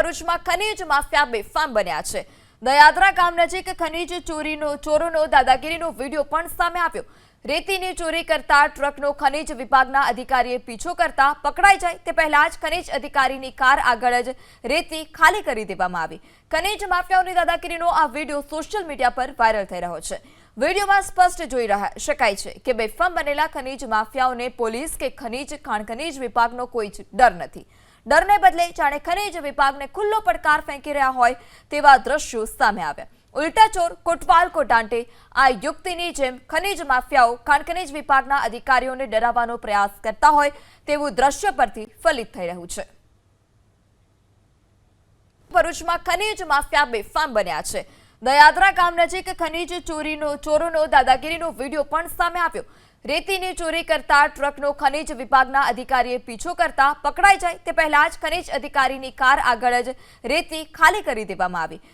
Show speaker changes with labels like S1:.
S1: ભરૂચમાં ખનીજ માફિયા બેફામ બન્યા છે. દયાદરા ગામ નજીક ખનીજ ચોરીનો, ચોરોનો, દાદાગીરીનો વીડિયો પણ સામે આવ્યો. રેતીની ચોરી કરતા ટ્રકનો ખનીજ વિભાગના અધિકારીએ પીછો કરતા પકડાઈ જાય તે પહેલા જ ખનીજ અધિકારીની કાર આગળ જ રેતી ખાલી કરી દેવામાં આવી. ખનીજ માફિયાઓની દાદાગીરીનો આ વીડિયો સોશિયલ મીડિયા પર વાયરલ થઈ રહ્યો છે. વિડીયોમાં સ્પષ્ટ જોઈ રહ્યા, શકાય છે કે બેફામ બનેલા ખનીજ માફિયાઓને પોલીસ કે ખનીજ ખાણ ખનીજ વિભાગનો કોઈ જ ડર નથી. ડરને બદલે જાણે ખનીજ વિભાગને ખુલ્લો પડકાર ફેંકી રહ્યા હોય તેવા દ્રશ્યો સામે આવ્યા. ઉલટા ચોર, કોટવાલ, કોટાંટે આ યુક્તિની જેમ ખનીજ માફિયાઓ ખાણ ખનીજ વિભાગના અધિકારીઓને ડરાવવાનો પ્રયાસ કરતા હોય તેવું દ્રશ્ય પરથી ફલિત થઈ રહ્યું છે. ભરૂચમાં ખનીજ માફિયા બેફામ બન્યા છે. દયાદરા ગામ નજીક ખનીજ ચોરીનો ચોરોનો દાદાગીરીનો વીડિયો પણ સામે આવ્યો. રેતીની ચોરી કરતા ટ્રકનો ખનીજ વિભાગના અધિકારીએ પીછો કરતા પકડાઈ જાય તે પહેલા જ ખનીજ અધિકારીની કાર આગળ જ રેતી ખાલી કરી દેવામાં આવી.